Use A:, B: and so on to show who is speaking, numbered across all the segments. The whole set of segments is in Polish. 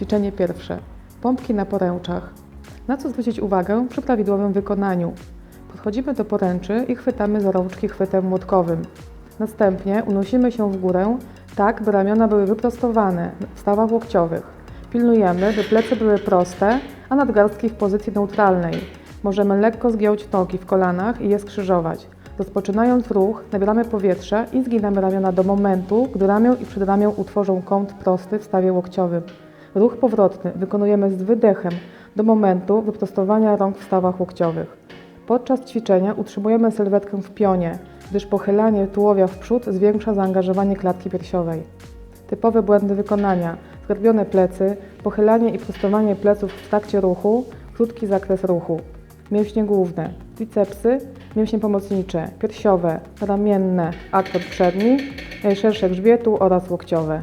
A: Ćwiczenie pierwsze. Pompki na poręczach. Na co zwrócić uwagę przy prawidłowym wykonaniu? Podchodzimy do poręczy i chwytamy za rączki chwytem młotkowym. Następnie unosimy się w górę, tak by ramiona były wyprostowane w stawach łokciowych. Pilnujemy, by plecy były proste, a nadgarstki w pozycji neutralnej. Możemy lekko zgiąć nogi w kolanach i je skrzyżować. Rozpoczynając ruch, nabieramy powietrze i zginamy ramiona do momentu, gdy ramię i przedramię utworzą kąt prosty w stawie łokciowym. Ruch powrotny wykonujemy z wydechem do momentu wyprostowania rąk w stawach łokciowych. Podczas ćwiczenia utrzymujemy sylwetkę w pionie, gdyż pochylanie tułowia w przód zwiększa zaangażowanie klatki piersiowej. Typowe błędy wykonania: zgarbione plecy, pochylanie i prostowanie pleców w trakcie ruchu, krótki zakres ruchu. Mięśnie główne, tricepsy, mięśnie pomocnicze, piersiowe, ramienne, aktor przedni, najszersze grzbietu oraz łokciowe.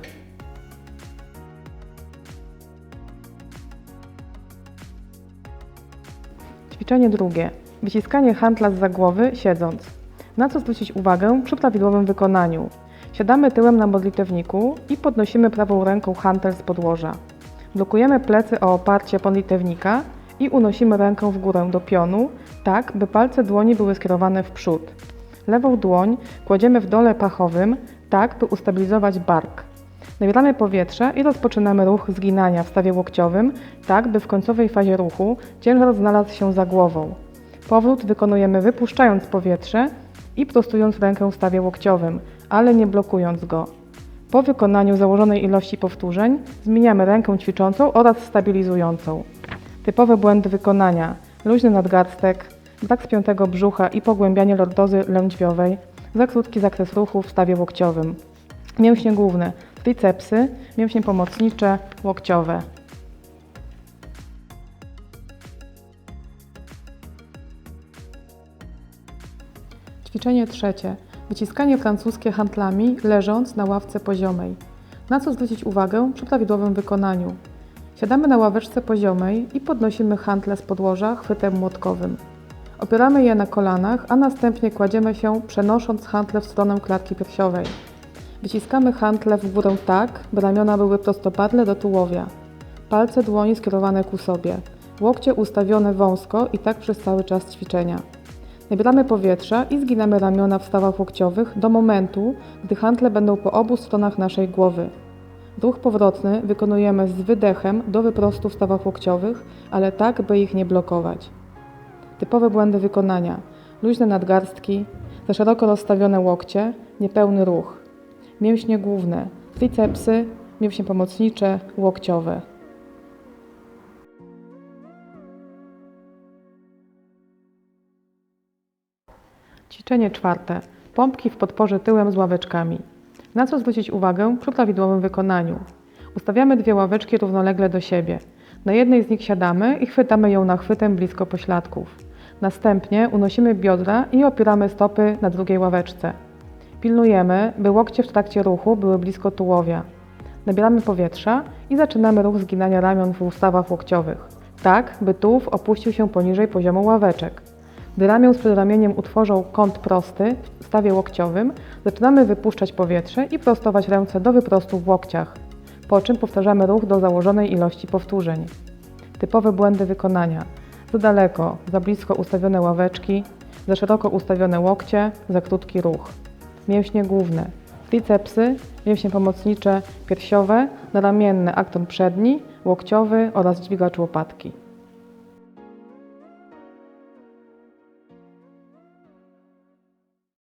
A: Ćwiczenie drugie. Wyciskanie handla z głowy siedząc. Na co zwrócić uwagę przy prawidłowym wykonaniu? Siadamy tyłem na modlitewniku i podnosimy prawą ręką hantel z podłoża. Blokujemy plecy o oparcie podlitewnika i unosimy rękę w górę do pionu, tak by palce dłoni były skierowane w przód. Lewą dłoń kładziemy w dole pachowym, tak by ustabilizować bark. Nabieramy powietrze i rozpoczynamy ruch zginania w stawie łokciowym, tak by w końcowej fazie ruchu ciężar znalazł się za głową. Powrót wykonujemy wypuszczając powietrze i prostując rękę w stawie łokciowym, ale nie blokując go. Po wykonaniu założonej ilości powtórzeń zmieniamy rękę ćwiczącą oraz stabilizującą. Typowe błędy wykonania: luźny nadgarstek, brak brzucha i pogłębianie lordozy lędźwiowej, za krótki zakres ruchu w stawie łokciowym. Mięśnie główne, tricepsy, mięśnie pomocnicze, łokciowe. Ćwiczenie trzecie. Wyciskanie francuskie handlami leżąc na ławce poziomej. Na co zwrócić uwagę przy prawidłowym wykonaniu? Siadamy na ławeczce poziomej i podnosimy handle z podłoża chwytem młotkowym. Opieramy je na kolanach, a następnie kładziemy się przenosząc handle w stronę klatki piersiowej. Wyciskamy hantle w górę tak, by ramiona były prostopadle do tułowia. Palce dłoni skierowane ku sobie. Łokcie ustawione wąsko i tak przez cały czas ćwiczenia. Nabieramy powietrza i zginamy ramiona w stawach łokciowych do momentu, gdy hantle będą po obu stronach naszej głowy. Ruch powrotny wykonujemy z wydechem do wyprostu w stawach łokciowych, ale tak, by ich nie blokować. Typowe błędy wykonania: luźne nadgarstki, za szeroko rozstawione łokcie, niepełny ruch. Mięśnie główne, tricepsy, mięśnie pomocnicze, łokciowe. Ćwiczenie czwarte. Pompki w podporze tyłem z ławeczkami. Na co zwrócić uwagę przy prawidłowym wykonaniu? Ustawiamy dwie ławeczki równolegle do siebie. Na jednej z nich siadamy i chwytamy ją nachwytem blisko pośladków. Następnie unosimy biodra i opieramy stopy na drugiej ławeczce. Pilnujemy, by łokcie w trakcie ruchu były blisko tułowia. Nabieramy powietrza i zaczynamy ruch zginania ramion w ustawach łokciowych, tak by tułów opuścił się poniżej poziomu ławeczek. Gdy ramię z przedramieniem utworzą kąt prosty w stawie łokciowym, zaczynamy wypuszczać powietrze i prostować ręce do wyprostu w łokciach, po czym powtarzamy ruch do założonej ilości powtórzeń. Typowe błędy wykonania: za daleko, za blisko ustawione ławeczki, za szeroko ustawione łokcie, za krótki ruch. Mięśnie główne, tricepsy, mięśnie pomocnicze, piersiowe, naramienne akton przedni, łokciowy oraz dźwigacz łopatki.